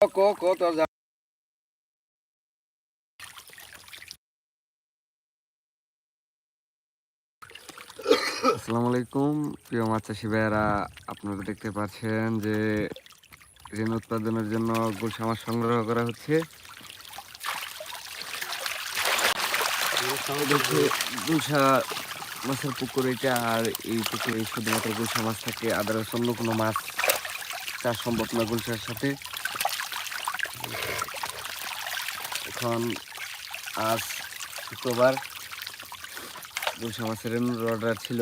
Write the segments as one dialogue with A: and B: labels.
A: কো কো তোর
B: আসসালামু আলাইকুম প্রিয় মাছ চাষি ভাইয়েরা, আপনারা দেখতে পাচ্ছেন যে ঋণ উৎপাদনের জন্য গুলশা সংগ্রহ করা হচ্ছে। মাছের পুকুর এটা, আর এই পুকুরে শুধুমাত্র গুলশা মাছ থাকে, আদারস অন্য কোনো মাছ চাষ সম্ভব না গুলশার সাথে। এখন আজ শুক্রবার। গুলশা মাছের অর্ডার ছিল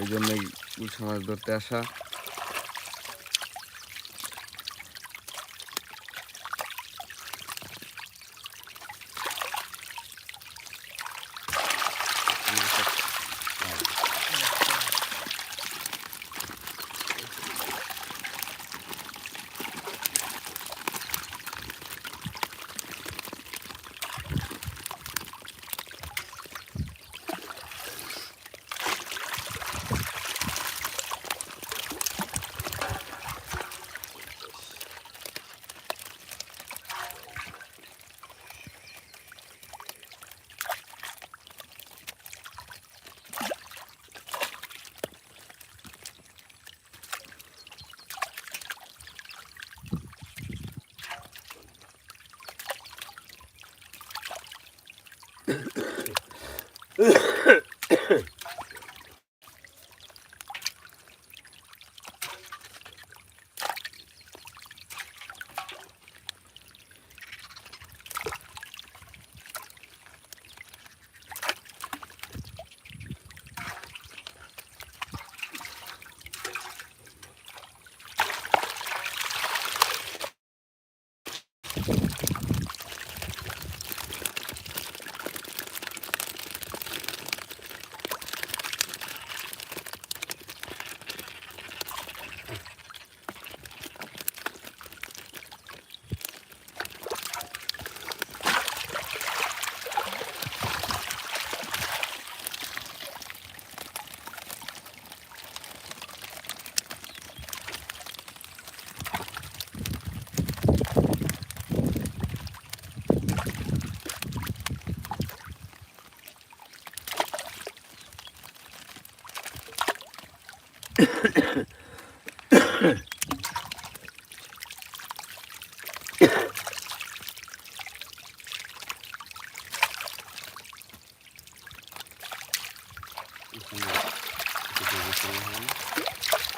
B: এই জন্যই গুলশা মাছ ধরতে আসা।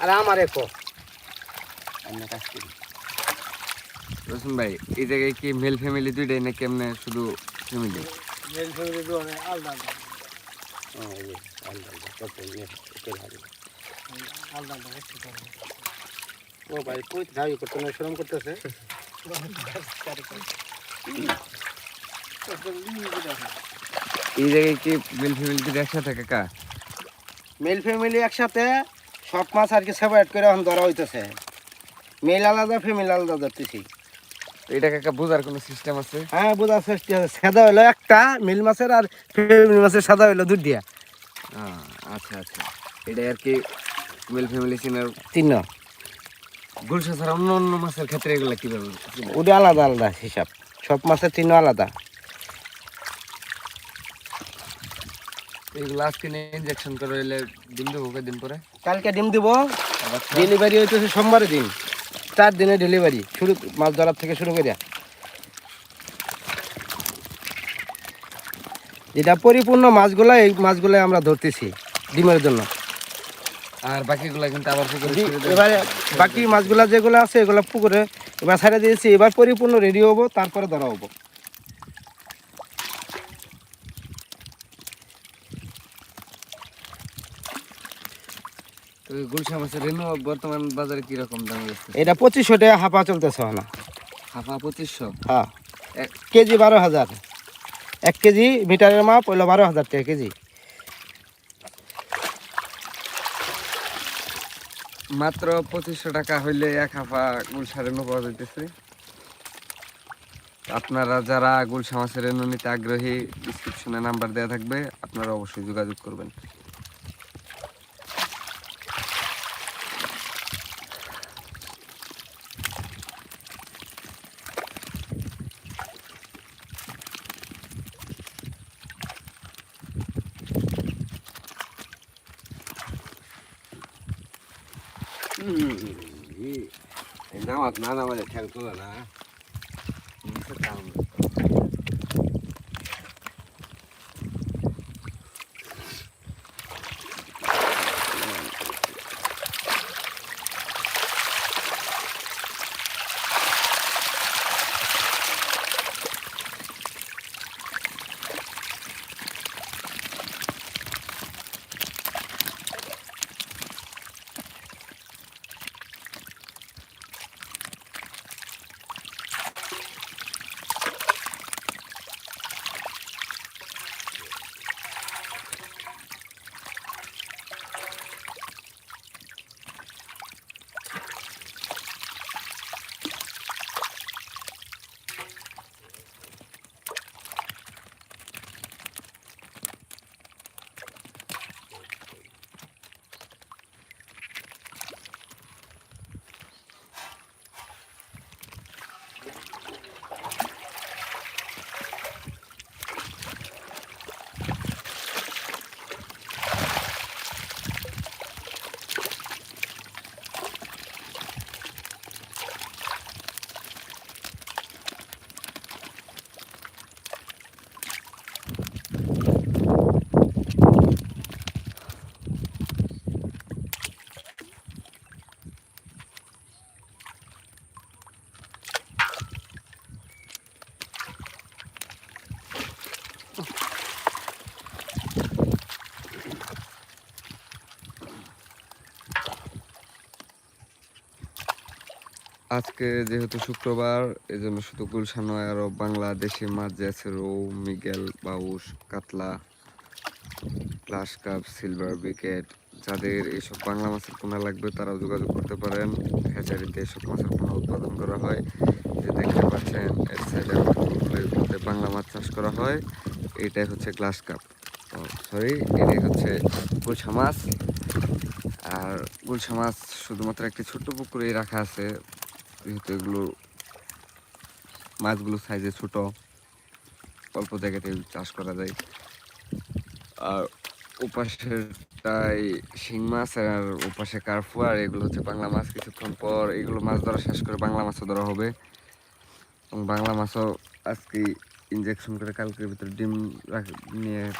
A: আর আমার একো
B: আমরা কাজ করি। রসুন ভাই এই জায়গায় কি মেল ফ্যামিলি দুইটাই না কেমনে শুধু ফ্যামিলি
A: মেল ফ্যামিলি অনেক আলাদা আলাদা। আলাদা আলাদা।
C: ও ভাই কই যাই করতে না শরম করতেছে।
B: এই জায়গায় কি মেল ফ্যামিলি দুইটা একসাথে কাকা
C: মেল ফ্যামিলি একসাথে সব মাছ আর কি সেপারেট করে এখন ধরা হইতেছে। মেল আলাদা ফ্যামিলি আলাদা ধরতেছি।
B: এটা কাকা বোঝার কোনো সিস্টেম আছে?
C: হ্যাঁ বোঝার চেষ্টা আছে। সাদা হইল একটা মিল মাছের আর ফ্যামিলি মাছের সাদা হইল দুধ দিয়া
B: আচ্ছা আচ্ছা। এটা আর কি মেল ফ্যামিলি চিনার
C: তিন
B: গুলশা ছাড়া অন্য অন্য মাছের ক্ষেত্রে এগুলা কীভাবে?
C: ওটা আলাদা আলাদা হিসাব। সব মাছের তিন আলাদা।
B: এগুলো আজকে ইনজেকশন করে হইলে দিন দেবো দিন পরে?
C: কালকে ডিম দিব। ডেলিভারি হইতেছে সোমবারের দিন। চার দিনে ডেলিভারি শুরু মাছ ধরার থেকে শুরু করে যেটা পরিপূর্ণ মাছগুলা এই মাছগুলো আমরা ধরতেছি ডিমের জন্য।
B: আর বাকিগুলা কিন্তু আবার পুকুরে
C: এবারে বাকি মাছগুলা যেগুলো আছে এগুলো পুকুরে এবার ছেড়ে দিয়েছি। এবার পরিপূর্ণ রেডি হব তারপরে ধরা হব।
B: গুলশা মাছের রেনু বর্তমান বাজারে কি রকম দাম
C: এটা পঁচিশশো টাকা হাফা চলতেছে না।
B: হাফা পঁচিশশো?
C: হ্যাঁ।
B: এক-
C: কেজি বারো হাজার। এক কেজি মিটারের মাপ হইল বারো হাজার টাকা কেজি।
B: মাত্র পঁচিশশো টাকা হইলে এক হাফা গুলশা রেনু পাওয়া যাইতেছে। আপনারা যারা গুলশা মাছের নিতে আগ্রহী ডিসক্রিপশনে নাম্বার দেওয়া থাকবে, আপনারা অবশ্যই যোগাযোগ করবেন।
A: নামাজ না নামাজে ঠ্যাং তোলে না
B: আজকে যেহেতু শুক্রবার এই জন্য শুধু গুলশান নয় আরও বাংলাদেশি মাছ যে আছে রৌ, মিগেল বাউস কাতলা গ্লাস কাপ, সিলভার বিকেট যাদের এইসব বাংলা মাছের পোনা লাগবে, তারাও যোগাযোগ করতে পারেন। হ্যাচারিতে এসব মাছের পোনা উৎপাদন করা হয়। যে দেখতে পাচ্ছেন, এর সাইডে বাংলা মাছ চাষ করা হয়। এটাই হচ্ছে গ্লাস কাপ। সরি এটাই হচ্ছে গুলশা মাছ। আর গুলশা মাছ শুধুমাত্র একটি ছোট্ট পুকুরেই রাখা আছে। যেহেতু এগুলো মাছগুলো সাইজে ছোট, অল্প জায়গাতে চাষ করা যায়। আর ওপাশেরটাই শিং মাছ আর ওপাশে কার্ফু আর এগুলো হচ্ছে বাংলা মাছ কিছুক্ষণ পর এগুলো মাছ ধরা শেষ করে বাংলা মাছও ধরা হবে। এবং বাংলা মাছও আজকে ইনজেকশন করে কালকের ভিতরে ডিম নিয়ে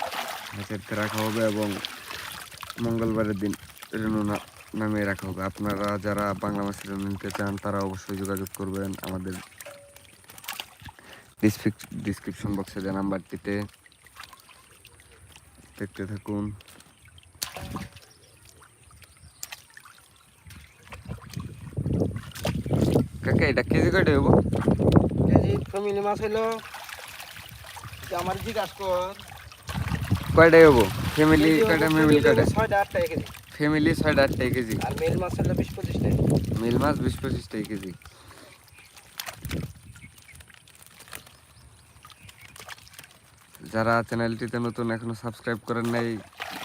B: হাতেতে রাখা হবে এবং মঙ্গলবারের দিন রেনু না- নামিয়ে রাখা হবে। আপনারা যারা বাংলা মাছের নিতে চান তারা অবশ্যই যোগাযোগ করবেন আমাদের ডিসক্রিপশন বক্সে যে নাম্বারটিতে। দেখতে থাকুন। কাকা এটা কেজি কয়টা হব
C: কেজি ফ্যামিলি মাছ হইল আমার জিজ্ঞাসা কর।
B: কয়টা হব ফ্যামিলি কয়টা ফ্যামিলি কয়টা?
C: ছয়টা আটটা কেজি।
B: ফ্যামিলি ছয়টা আটটা কেজি।
C: আর মেল মাছ হলো বিশ পঁচিশ টাকা
B: মিল মাছ বিশ পঁচিশ টাকা কেজি। যারা চ্যানেলটিতে নতুন এখনও সাবস্ক্রাইব করেন নাই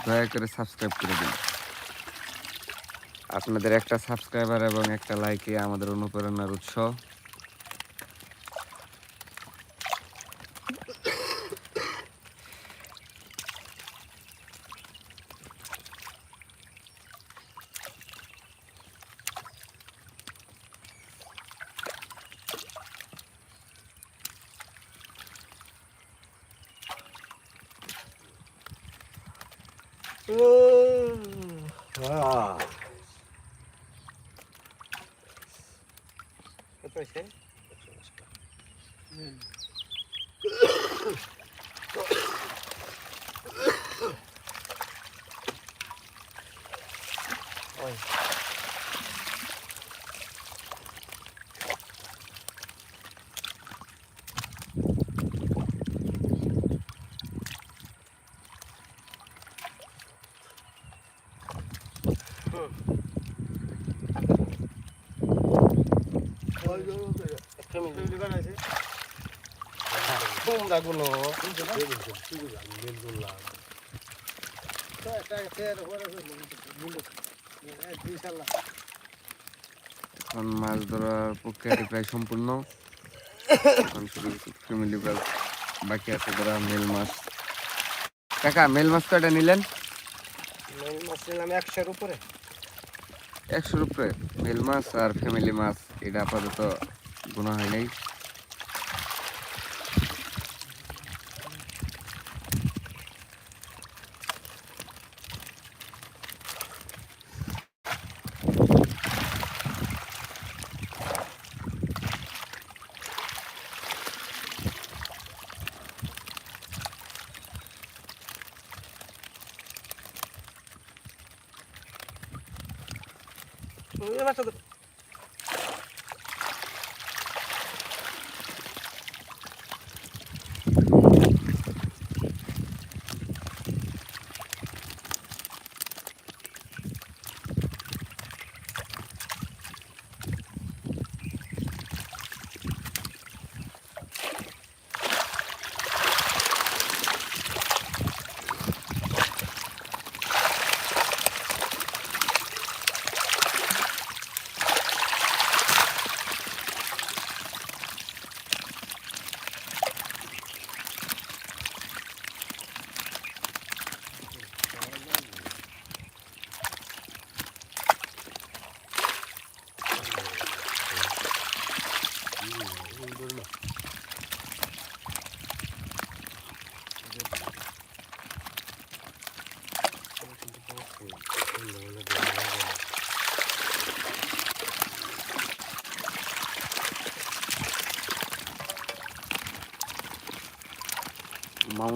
B: দয়া করে সাবস্ক্রাইব করে দিন। আপনাদের একটা সাবস্ক্রাইবার এবং একটা লাইকে আমাদের অনুপ্রেরণার উৎস
C: কত হয়েছে ওই ফ্যামিলি তোমরা গুলো
B: এখন মাছ ধরার প্রক্রিয়াটি প্রায় সম্পূর্ণ এখন শুধু ফ্যামিলি বাকি আছে ধরা মেল মাছ কাকা মেল মাছ কয়টা নিলেন?
C: মেল মাছ নিলাম একশোর উপরে।
B: একশোর উপরে। মেল মাছ আর ফ্যামিলি মাছ এটা আপাতত গুণা হয় নাই। 你他妈这个？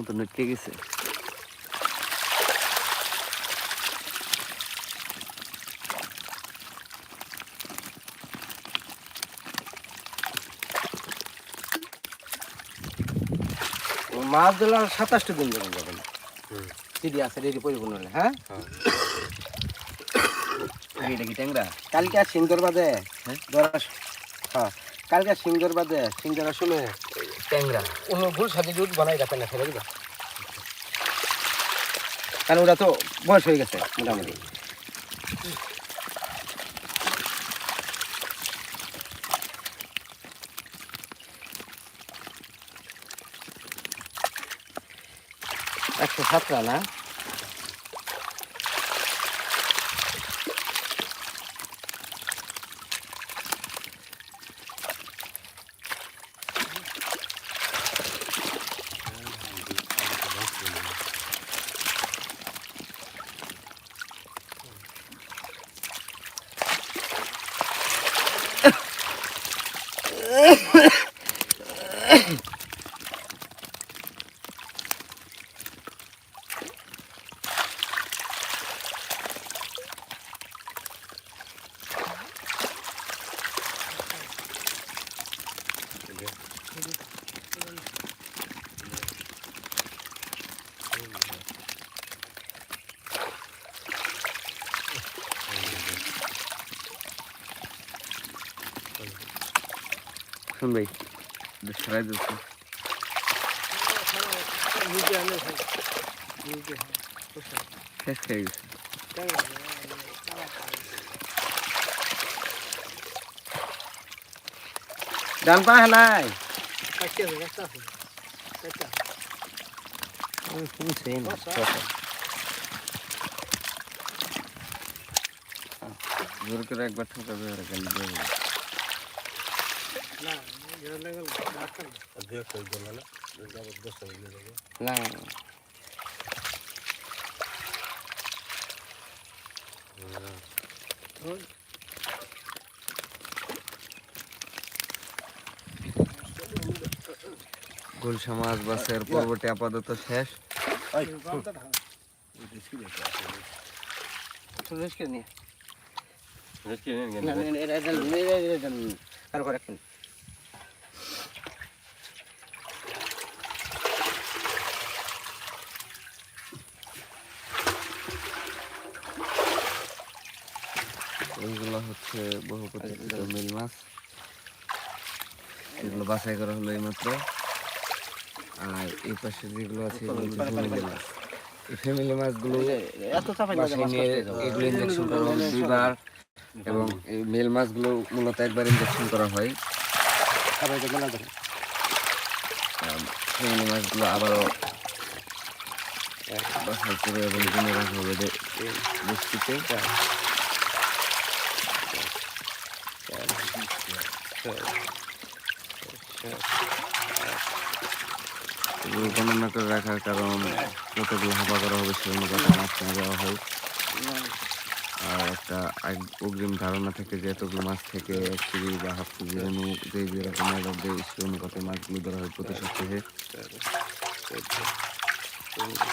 B: তো নেটকে গেছে।
C: মাছ দিলে আর সাতাশটা দিন ধরে যাবেন সিডি আছে রেডি পরিপূর্ণ হলে হ্যাঁ?
B: এটা কি ট্যাংরা।
C: কালকে আর সিন্দর বাদে ধরা হ্যাঁ কালকে আর সিন্দর বাদে সিন্দরা শুনে
B: ট্যাংরা।
C: অন্য ভুল সাথে দুধ বানাই রাখেন না ফেলে দিবা কারণ ওরা তো বয়স হয়ে গেছে, মোটামুটি। একশো সাতটা না?
B: শুন ভাই সরাই দিচ্ছি
C: ডান পা নাই
B: জোর করে একবার ঠোকাবে আর গালি
C: না
B: গুলশা মাছ বাসের পর্বটি আপাতত শেষ
C: নিয়ে
A: রেস্কি নেন
C: না না এটা এটা এটা এটা আর করে রাখুন
B: এইগুলো হচ্ছে বহু প্রতীক্ষিত মিল মাছ। এগুলো বাছাই করা হলো এইমাত্র। আর এই পাশে যেগুলো আছে এগুলো হচ্ছে ফ্যামিলি মাছ। এই ফ্যামিলি মাছগুলো বাসায় এগুলো ইঞ্জেকশন করা হবে দুইবার। এবং এই মেল মাছগুলো মূলত একবার ইঞ্জেকশন করা হয়। ফ্যামিলি মাছগুলো আবারও বাছাই করে এবং কিনে রাখা হবে বস্তিতে। গণনা করে রাখার কারণ কতগুলো হাবা করা হবে সেই অনুপাতে মাছ না দেওয়া হয়। আর একটা অগ্রিম ধারণা থেকে যে এতগুলো মাছ থেকে এক কেজি বা হাফ কেজি অনু যে যেরকম অর্ডার দেয়, সেই অনুপাতে মাছগুলো ধরা হয় প্রতি সপ্তাহে। চব্বিশ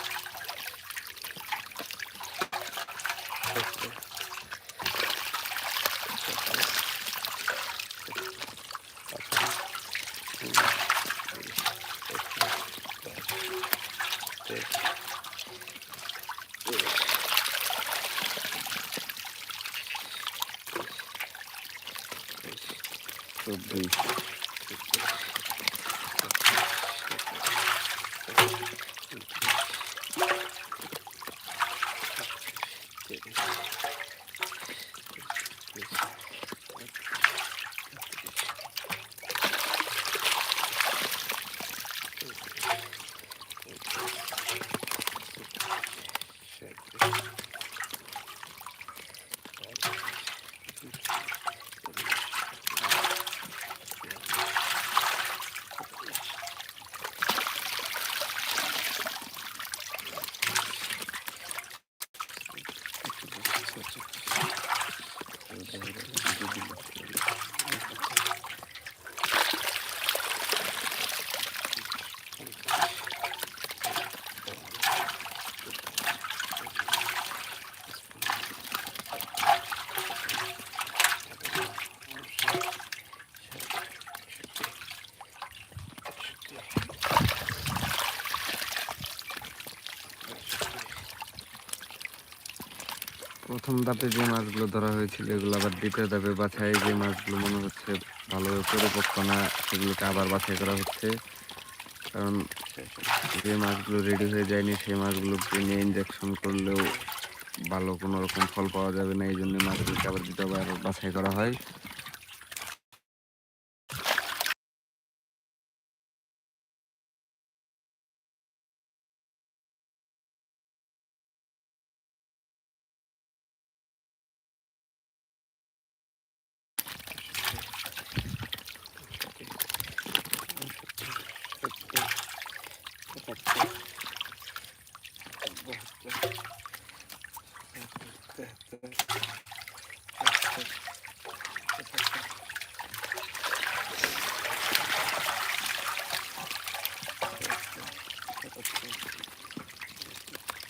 B: Thank you. প্রথম ধাপে যে মাছগুলো ধরা হয়েছিল, এগুলো আবার দ্বিতীয় ধাপে বাছাই, যে মাছগুলো মনে হচ্ছে ভালোভাবে পরিপক্ক না, সেগুলোকে আবার বাছাই করা হচ্ছে। কারণ যে মাছগুলো রেডি হয়ে যায়নি সেই মাছগুলোকে নিয়ে ইঞ্জেকশন করলেও ভালো কোনো রকম ফল পাওয়া যাবে না এই জন্য মাছগুলোকে আবার দ্বিতীয়বার বাছাই করা হয়।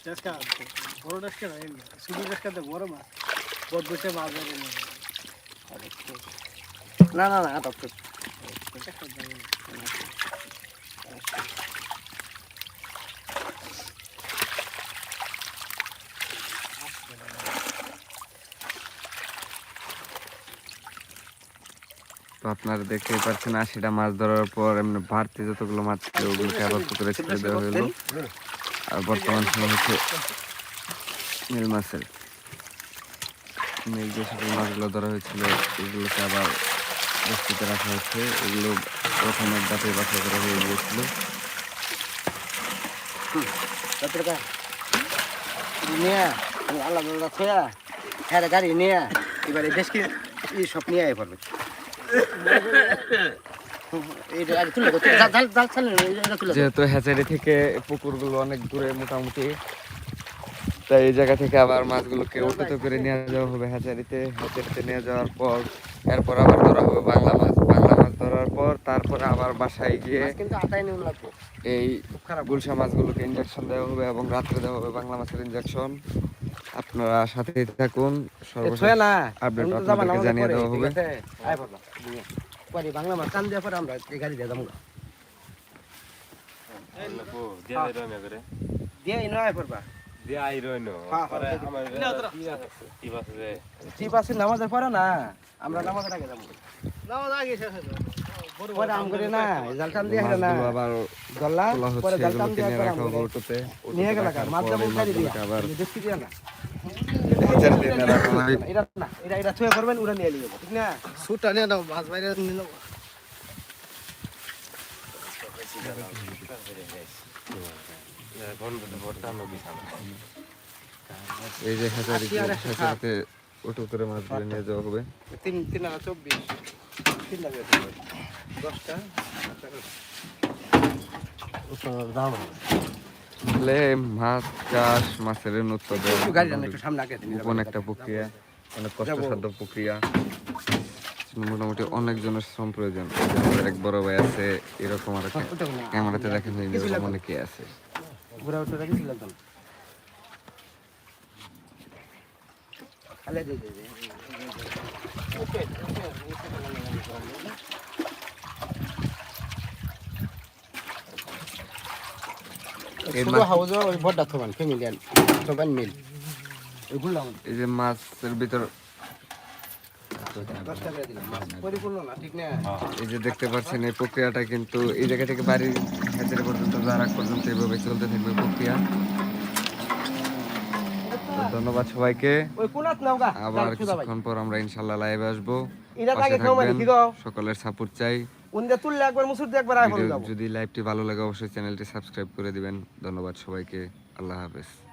D: ডেস্কা বড় ডেস্কা না শুধু ডেস্কাতে বড় মাছ বট বসে মাছ ধরে
C: না না না আটক তো।
B: তো আপনারা দেখতেই পাচ্ছেন আশিটা মাছ ধরার পর এমনি বাড়তি যতগুলো মাছ ছিল ওগুলোকে আবার পুকুরে ছেড়ে দেওয়া হলো। আর বর্তমান সময় হচ্ছে নীল মাছের। নীল যে সকল মাছগুলো ধরা হয়েছিল, এগুলোকে আবার বস্তিতে রাখা হচ্ছে। এগুলো প্রথমের দাঁতে বাছাই করা হয়ে গিয়েছিল।
C: আল্লাহ থয়া হ্যাঁ গাড়ি নিয়ে, এবারে বেশ কি সব নিয়ে আয় পারবে
B: যেহেতু হ্যাচারি থেকে পুকুরগুলো অনেক দূরে মোটামুটি তাই এই জায়গা থেকে আবার মাছগুলোকে উঠিত করে নিয়ে যাওয়া হবে হ্যাচারিতে হ্যাচারিতে নিয়ে যাওয়ার পর এরপর আবার ধরা হবে বাংলা মাছ। বাংলা মাছ ধরার পর তারপরে আবার বাসায় গিয়ে এই গুলশা মাছগুলোকে ইঞ্জেকশন দেওয়া হবে এবং রাত্রে দেওয়া হবে বাংলা মাছের ইঞ্জেকশন আপনারা সাথে থাকুন সর্বশেষ আপডেট আপনাদেরকে জানিয়ে দেওয়া হবে।
C: নিয়ে। পরে বাংলা মাছ। কান দেওয়ার পরে আমরা এই গাড়ি দিয়ে যাব।
A: দিয়া আই রইনো করে
C: দিয়ে ইনো আয় পারবা
A: দিয়া আই রইনো। পরে আমার
D: না, তোরা।
A: কি বাস রে
C: ঠিক আছে নামাজের পরে না আমরা নামাজের আগে যাব।
D: না না আগে শেষ হয়ে যাবে।
C: পরে আম করে না জাল দিয়ে হেরে না।
B: আবার
C: গল্লা পরে
B: হচ্ছে
C: জাল টান
B: এগুলোকে
C: দিয়ে
B: নিয়ে। ওটোতে।
C: নিয়ে গেল মাছ যাব দিয়া।
B: আবার
C: দেখছি দিয়া না
B: হ্যাচারিতে নিয়ে রাখা হবে
C: এটা না এটা এটা ছুঁয়ে করবেন ওরা নিয়ে নিয়ে ঠিক না?
D: সুটটা নিয়ে নাও মাছ বাইরে নিয়ে নাও।
B: এই যে
C: ষাট।
B: হ্যাচারিতে অটো করে মাছগুলো নিয়ে যাওয়া হবে।
C: তিন তিন আনা চব্বিশ। তিন লাগে দশটা দাম
B: আসলে মাছ চাষ মাছের উৎপাদন গোপন একটা প্রক্রিয়া অনেক কষ্টসাধ্য প্রক্রিয়া। মোটামুটি অনেকজনের শ্রম প্রয়োজন আমাদের এক বড় ভাই আছে এরকম আর ক্যামেরাতে দেখেন এরকম অনেকে আছে।
C: খালে ওই থবান ফ্যামিলিয়ান থবান মিল।
B: এই যে মাছের ভিতর এই যে দেখতে পাচ্ছেন এই প্রক্রিয়াটা কিন্তু এই জায়গা থেকে বাড়ির হাজারে পর্যন্ত আগ পর্যন্ত এইভাবে চলতে থাকবে প্রক্রিয়া। ধন্যবাদ সবাইকে। আবার কিছুক্ষণ পর আমরা ইনশাল্লাহ লাইভে আসব।
C: মানে
B: সকলের সাপোর্ট চাই।
C: উন্দে তুললে একবার মুসুর দিয়ে একবার আইফোন
B: যদি লাইভটি ভালো লাগে অবশ্যই চ্যানেলটি সাবস্ক্রাইব করে দিবেন। ধন্যবাদ সবাইকে। আল্লাহ হাফেজ।